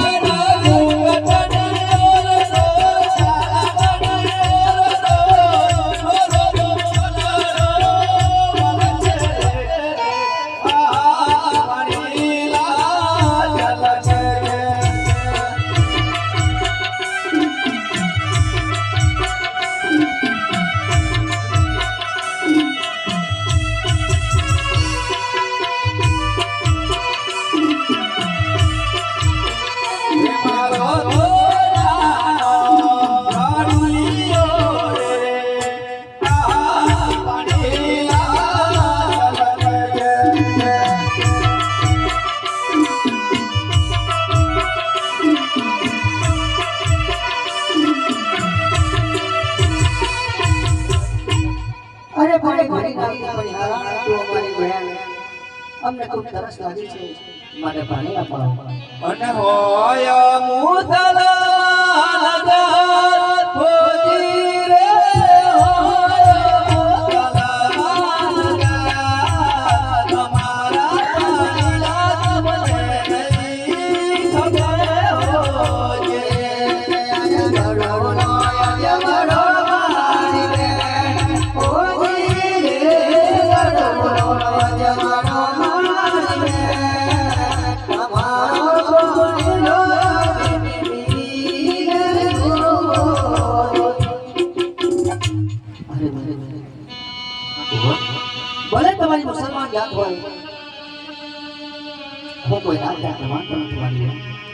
Bye-bye. અમને ખૂબ તરસ લાગી છે. માટે પાણી. આપો અને હોય મુસલમાન જ્ઞાત હોય હું કોઈ ના જ્ઞાત વાંધો નથી